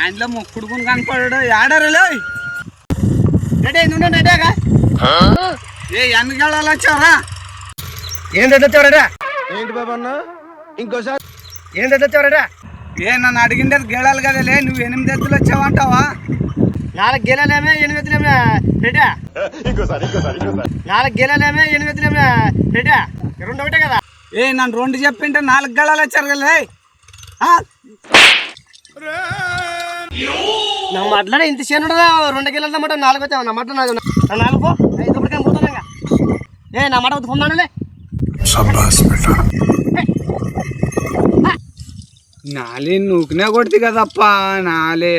ఊళ్ళో మొక్కుడుకుని కనపడాడు. ఆడారులే రెడీ నుండి రెడీగా ఏ ఎన్ని గేళాలు వచ్చారా ఏం తెచ్చావరా ఏంటి బాబన్న ఇంకోసారి. ఏం తెచ్చావరా ఏ నన్ను అడిగిండేది గేళాలు కదలే నువ్వు ఎనిమిది ఎద్దులు వచ్చావంటావా నాలుగు గెలలేమే ఎనిమిదిలేమే రెడీ నాలుగు గెలలేమే ఎనిమిదిలేమే రెడీ రెండు ఒకటే కదా? ఏ నన్ను రెండు చెప్పింటే నాలుగు గేళాలు వచ్చారు కదా నా మాటలో ఇంత చేను రెండు గిల్లలు మాట నాలుగు వచ్చావు నా మాట నాది నా నాలుగు పో. ఐదు ఇప్పటికే పోతున్నా ఏ నా మాట పొమ్మానులే నాలి నూకునే కొడుతుంది కదప్ప నాలే.